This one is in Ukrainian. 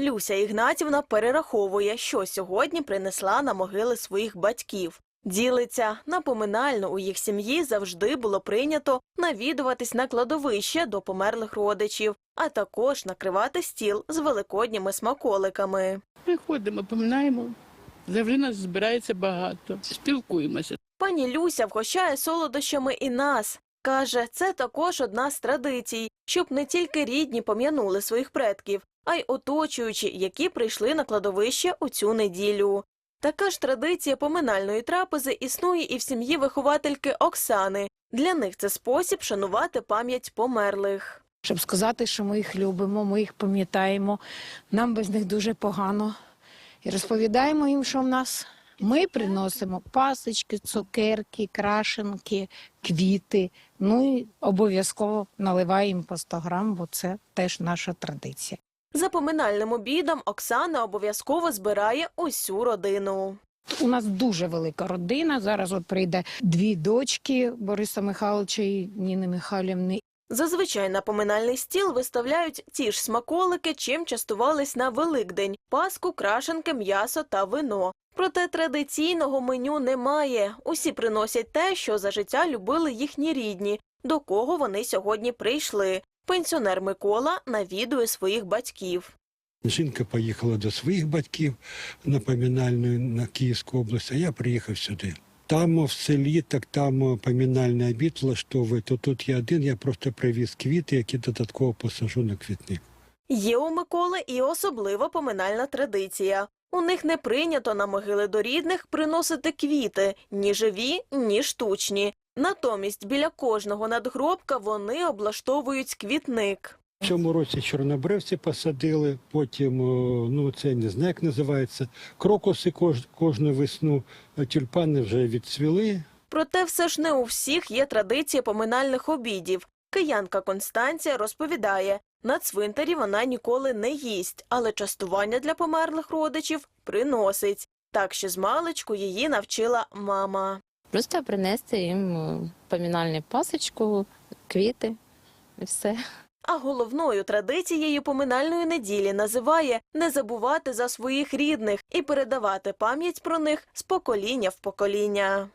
Люся Ігнатівна перераховує, що сьогодні принесла на могили своїх батьків. Ділиться напоминально у їх сім'ї завжди було прийнято навідуватись на кладовище до померлих родичів, а також накривати стіл з великодніми смаколиками. Ми ходимо, поминаємо. Завжди нас збирається багато. Спілкуємося. Пані Люся вгощає солодощами і нас. Каже, це також одна з традицій, щоб не тільки рідні пом'янули своїх предків, а й оточуючі, які прийшли на кладовище у цю неділю. Така ж традиція поминальної трапези існує і в сім'ї виховательки Оксани. Для них це спосіб шанувати пам'ять померлих. щоб сказати, що ми їх любимо, ми їх пам'ятаємо, нам без них дуже погано. І розповідаємо їм, що в нас. Ми приносимо пасочки, цукерки, крашенки, квіти. Ну і обов'язково наливаємо по 100 грам, бо це теж наша традиція. За поминальним обідом Оксана обов'язково збирає усю родину. У нас дуже велика родина. Зараз от прийде дві дочки Бориса Михайловича і Ніни Михайлівни. Зазвичай на поминальний стіл виставляють ті ж смаколики, чим частувались на Великдень – паску, крашенки, м'ясо та вино. Проте традиційного меню немає. Усі приносять те, що за життя любили їхні рідні, до кого вони сьогодні прийшли. Пенсіонер Микола навідує своїх батьків. Жінка поїхала до своїх батьків на поминальну на Київську область, а я приїхав сюди. Там в селі, так там поминальний обід влаштовують. То тут я один, я просто привіз квіти, які додатково посажу на квітник. Є у Миколи і особлива поминальна традиція. У них не прийнято на могили до рідних приносити квіти – ні живі, ні штучні. Натомість біля кожного надгробка вони облаштовують квітник. В цьому році чорнобривці посадили, потім, ну це не знаю, як називається, крокуси кож, кожну весну, а тюльпани вже відцвіли, Проте все ж не у всіх є традиція поминальних обідів. Киянка Констанція розповідає, на цвинтарі вона ніколи не їсть, але частування для померлих родичів приносить. Так що з маличку її навчила мама. Просто принести їм помінальну пасочку, квіти і все. А головною традицією поминальної неділі називає не забувати за своїх рідних і передавати пам'ять про них з покоління в покоління.